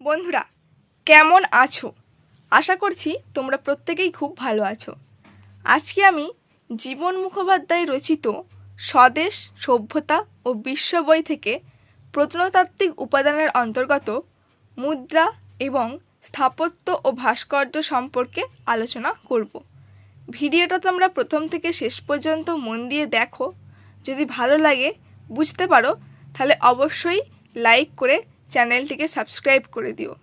বন্ধুরা, কেমন আছো? আশা করছি তোমরা প্রত্যেকেই খুব ভালো আছো। আজকে আমি জীবন মুখোপাধ্যায় রচিত স্বদেশ, সভ্যতা ও বিশ্ব বই থেকে প্রত্নতাত্ত্বিক উপাদানের অন্তর্গত মুদ্রা এবং স্থাপত্য ও ভাস্কর্য সম্পর্কে আলোচনা করব। ভিডিওটা তোমরা প্রথম থেকে শেষ পর্যন্ত মন দিয়ে দেখো। যদি ভালো লাগে, বুঝতে পারো, তাহলে অবশ্যই লাইক করে চ্যানেলটিকে সাবস্ক্রাইব করে দিও।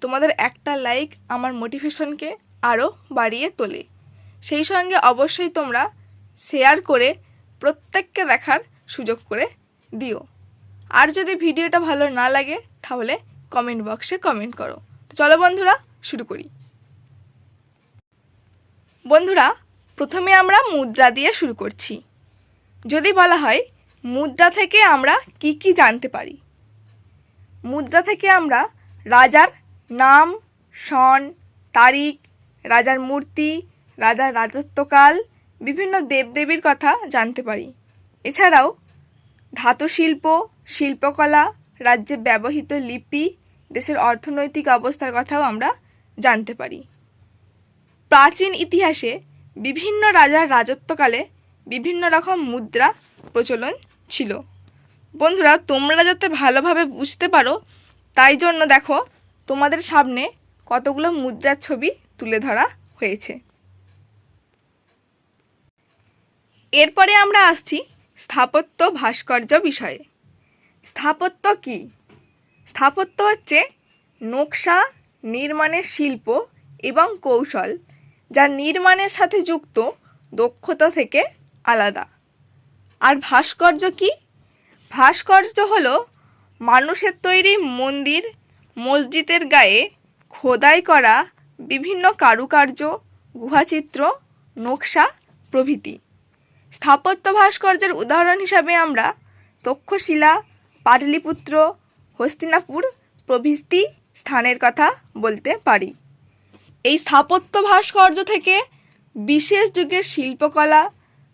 তোমাদের একটা লাইক আমার মোটিভেশনকে আরও বাড়িয়ে তোলে। সেই সঙ্গে অবশ্যই তোমরা শেয়ার করে প্রত্যেককে দেখার সুযোগ করে দিও। আর যদি ভিডিওটা ভালো না লাগে, তাহলে কমেন্ট বক্সে কমেন্ট করো। তো চলো বন্ধুরা, শুরু করি। বন্ধুরা, প্রথমে আমরা মুদ্রা দিয়ে শুরু করছি। যদি বলা হয়, মুদ্রা থেকে আমরা কি কি জানতে পারি? মুদ্রা থেকে আমরা রাজার নাম, সন, তারিখ, রাজার মূর্তি, রাজার রাজত্বকাল, বিভিন্ন দেবদেবীর কথা জানতে পারি। এছাড়াও ধাতু শিল্প শিল্পকলা, রাজ্যে ব্যবহৃত লিপি, দেশের অর্থনৈতিক অবস্থার কথাও আমরা জানতে পারি। প্রাচীন ইতিহাসে বিভিন্ন রাজার রাজত্বকালে বিভিন্ন রকম মুদ্রা প্রচলন ছিল। বন্ধুরা, তোমরা যাতে ভালোভাবে বুঝতে পারো, তাই জন্য দেখো, তোমাদের সামনে কতগুলো মুদ্রার ছবি তুলে ধরা হয়েছে। এরপরে আমরা আসছি স্থাপত্য ভাস্কর্য বিষয়ে। স্থাপত্য কি? স্থাপত্য হচ্ছে নকশা, নির্মাণের শিল্প এবং কৌশল, যা নির্মাণের সাথে যুক্ত দক্ষতা থেকে আলাদা। আর ভাস্কর্য কি? ভাস্কর্য হল মানুষের তৈরি মন্দির, মসজিদের গায়ে খোদাই করা বিভিন্ন কারুকার্য, গুহাচিত্র, নকশা, প্রভৃতি। স্থাপত্য ভাস্কর্যের উদাহরণ হিসাবে আমরা তক্ষশিলা, পাটলিপুত্র, হস্তিনাপুর প্রভৃতি স্থানের কথা বলতে পারি। এই স্থাপত্য ভাস্কর্য থেকে বিশেষ যুগের শিল্পকলা,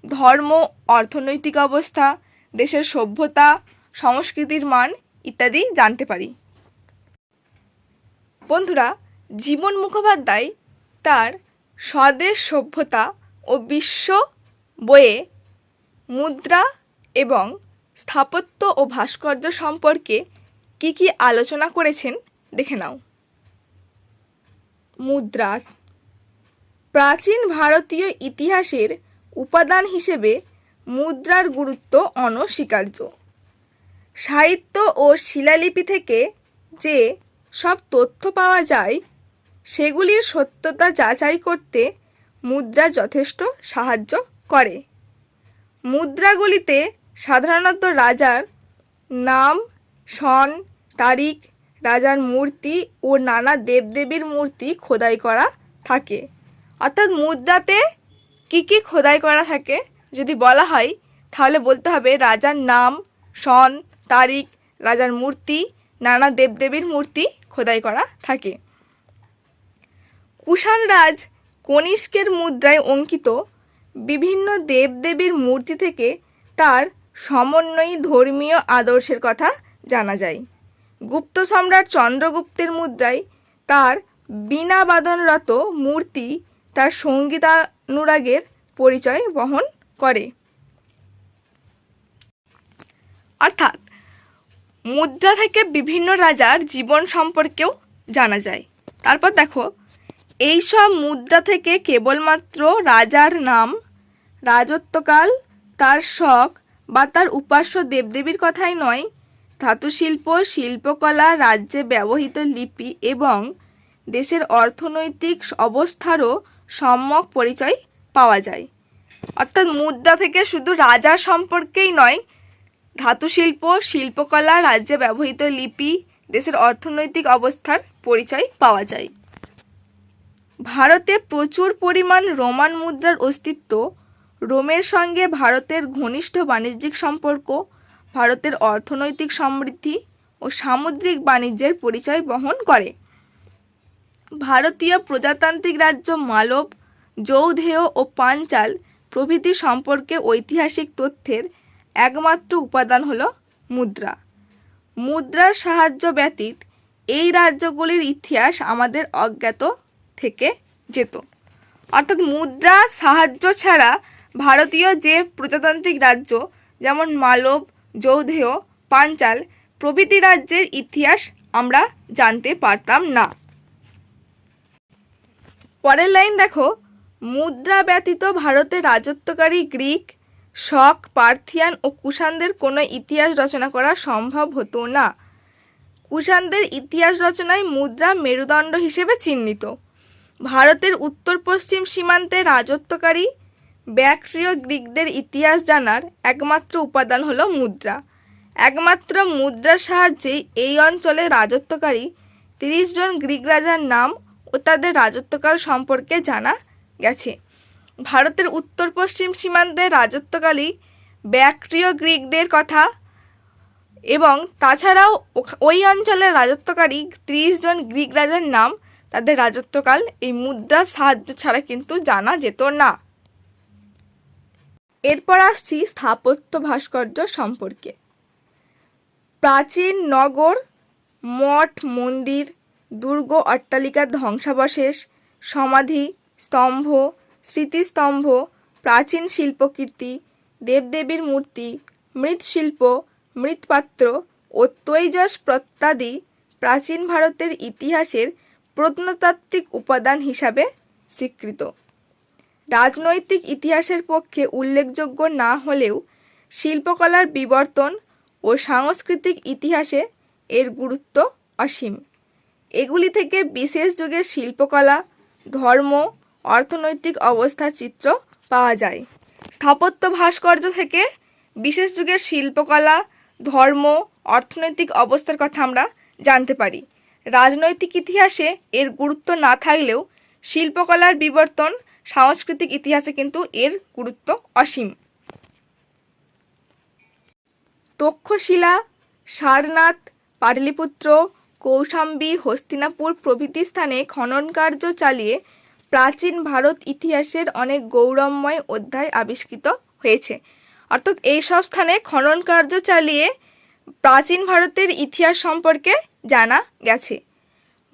ধর্ম, অর্থনৈতিক অবস্থা দেশের সভ্যতা, সংস্কৃতির মান ইত্যাদি জানতে পারি। বন্ধুরা, জীবন মুখোপাধ্যায় তার স্বদেশ সভ্যতা ও বিশ্ব বইয়ে মুদ্রা এবং স্থাপত্য ও ভাস্কর্য সম্পর্কে কি কি আলোচনা করেছেন দেখে নাও। মুদ্রা, প্রাচীন ভারতীয় ইতিহাসের উপাদান হিসেবে মুদ্রার গুরুত্ব অনস্বীকার্য। সাহিত্য ও শিলালিপি থেকে যে সব তথ্য পাওয়া যায়, সেগুলির সত্যতা যাচাই করতে মুদ্রা যথেষ্ট সাহায্য করে। মুদ্রাগুলিতে সাধারণত রাজার নাম, সন, তারিখ, রাজার মূর্তি ও নানা দেবদেবীর মূর্তি খোদাই করা থাকে। অর্থাৎ মুদ্রাতে কী কী খোদাই করা থাকে? যদি বলা হয়, তাহলে বলতে হবে রাজার নাম, সন, তারিখ, রাজার মূর্তি, নানা দেবদেবীর মূর্তি খোদাই করা থাকে। কুষাণ রাজ কনিষ্কের মুদ্রায় অঙ্কিত বিভিন্ন দেবদেবীর মূর্তি থেকে তার সমন্বয়ী ধর্মীয় আদর্শের কথা জানা যায়। গুপ্ত সম্রাট চন্দ্রগুপ্তের মুদ্রায় তার বীণা বাদনরত মূর্তি তার সঙ্গীতানুরাগের পরিচয় বহন করে। অর্থাৎ, মুদ্রা থেকে বিভিন্ন রাজার জীবন সম্পর্কেও জানা যায়। তারপর দেখো, এইসব মুদ্রা থেকে কেবলমাত্র রাজার নাম, রাজত্বকাল, তার শখ বা তার উপাস্য দেবদেবীর কথাই নয়, ধাতুশিল্প, শিল্পকলা, রাজ্যে ব্যবহৃত লিপি এবং দেশের অর্থনৈতিক অবস্থারও সম্যক পরিচয় পাওয়া যায়। অর্থাৎ মুদ্রা থেকে শুধু রাজার সম্পর্কেই নয়, ধাতুশিল্প, শিল্পকলা, রাজ্যে ব্যবহৃত লিপি, দেশের অর্থনৈতিক অবস্থার পরিচয় পাওয়া যায়। ভারতে প্রচুর পরিমাণ রোমান মুদ্রার অস্তিত্ব, রোমের সঙ্গে ভারতের ঘনিষ্ঠ বাণিজ্যিক সম্পর্ক, ভারতের অর্থনৈতিক সমৃদ্ধি ও সামুদ্রিক বাণিজ্যের পরিচয় বহন করে। ভারতীয় প্রজাতান্ত্রিক রাজ্য মালব, যৌধেয় ও পাঞ্চাল প্রভৃতি সম্পর্কে ঐতিহাসিক তথ্যের একমাত্র উপাদান হল মুদ্রা। মুদ্রার সাহায্য ব্যতীত এই রাজ্যগুলির ইতিহাস আমাদের অজ্ঞাত থেকে যেত। অর্থাৎ মুদ্রা সাহায্য ছাড়া ভারতীয় যে প্রজাতান্ত্রিক রাজ্য, যেমন মালব, যৌধেয়, পাঞ্চাল, প্রভৃতি রাজ্যের ইতিহাস আমরা জানতে পারতাম না। পরের লাইন দেখো মুদ্রা ব্যতীত ভারতে রাজত্বকারী গ্রিক, শক, পার্থিয়ান ও কুষাণদের কোনো ইতিহাস রচনা করা সম্ভব হতো না। কুষাণদের ইতিহাস রচনায় মুদ্রা মেরুদণ্ড হিসেবে চিহ্নিত। ভারতের উত্তর পশ্চিম সীমান্তে রাজত্বকারী ব্যাক্ট্রিয় গ্রিকদের ইতিহাস জানার একমাত্র উপাদান হলো মুদ্রা। একমাত্র মুদ্রার সাহায্যেই এই অঞ্চলে রাজত্বকারী তিরিশ জন গ্রিক রাজার নাম ও তাদের রাজত্বকাল সম্পর্কে জানা গেছে। ভারতের উত্তর পশ্চিম সীমান্তে রাজত্বকালী ব্যাক্ট্রিয় গ্রিকদের কথা এবং তাছাড়াও ওই অঞ্চলের রাজত্বকারী ত্রিশ জন গ্রিক রাজার নাম। তাদের রাজত্বকাল এই মুদ্রার সাহায্য ছাড়া কিন্তু জানা যেত না। এরপর আসছি স্থাপত্য ভাস্কর্য সম্পর্কে। প্রাচীন নগর, মঠ, মন্দির, দুর্গ অট্টালিকার ধ্বংসাবশেষ, সমাধি স্তম্ভ, স্মৃতিস্তম্ভ, প্রাচীন শিল্পকীর্তি, দেবদেবীর মূর্তি, মৃৎশিল্প, মৃৎপাত্র ও তৈজস প্রত্যাদি প্রাচীন ভারতের ইতিহাসের প্রত্নতাত্ত্বিক উপাদান হিসাবে স্বীকৃত। রাজনৈতিক ইতিহাসের পক্ষে উল্লেখযোগ্য না হলেও শিল্পকলার বিবর্তন ও সাংস্কৃতিক ইতিহাসে এর গুরুত্ব অসীম। এগুলি থেকে বিশেষ যুগের শিল্পকলা, ধর্ম অর্থনৈতিক অবস্থার চিত্র পাওয়া যায়। স্থাপত্য ভাস্কর্য থেকে বিশেষ যুগের শিল্পকলা, ধর্ম, অর্থনৈতিক অবস্থার কথা আমরা জানতে পারি। রাজনৈতিক ইতিহাসে এর গুরুত্ব না থাকলেও শিল্পকলার বিবর্তন সাংস্কৃতিক ইতিহাসে কিন্তু এর গুরুত্ব অসীম। তক্ষশিলা, সারনাথ, পাটলিপুত্র, কৌশাম্বী, হস্তিনাপুর প্রভৃতি স্থানে খনন কার্য চালিয়ে প্রাচীন ভারত ইতিহাসের অনেক গৌরবময় অধ্যায় আবিষ্কৃত হয়েছে। অর্থাৎ এই সব স্থানে খনন কার্য চালিয়ে প্রাচীন ভারতের ইতিহাস সম্পর্কে জানা গেছে।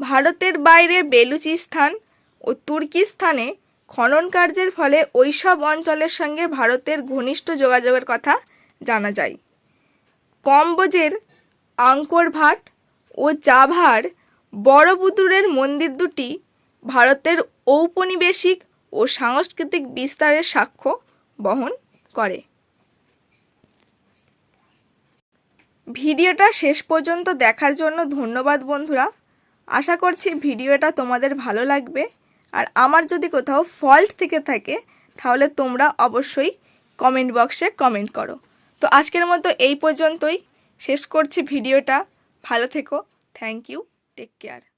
ভারতের বাইরে বেলুচিস্তান ও তুর্কিস্তানে খনন কার্যের ফলে ওইসব অঞ্চলের সঙ্গে ভারতের ঘনিষ্ঠ যোগাযোগের কথা জানা যায়। কম্বোজের আঙ্কর ভাট ও জাভার বড়বুদুরের মন্দির দুটি ভারতের ঔপনিবেশিক ও সাংস্কৃতিক বিস্তারের সাক্ষ্য বহন করে। ভিডিওটা শেষ পর্যন্ত দেখার জন্য ধন্যবাদ বন্ধুরা। আশা করছি ভিডিওটা তোমাদের ভালো লাগবে। আর আমার যদি কোথাও ফল্ট থেকে থাকে, তাহলে তোমরা অবশ্যই কমেন্ট বক্সে কমেন্ট করো। তো আজকের মতো এই পর্যন্তই। শেষ করছি ভিডিওটা। ভালো থেকো। Thank you take care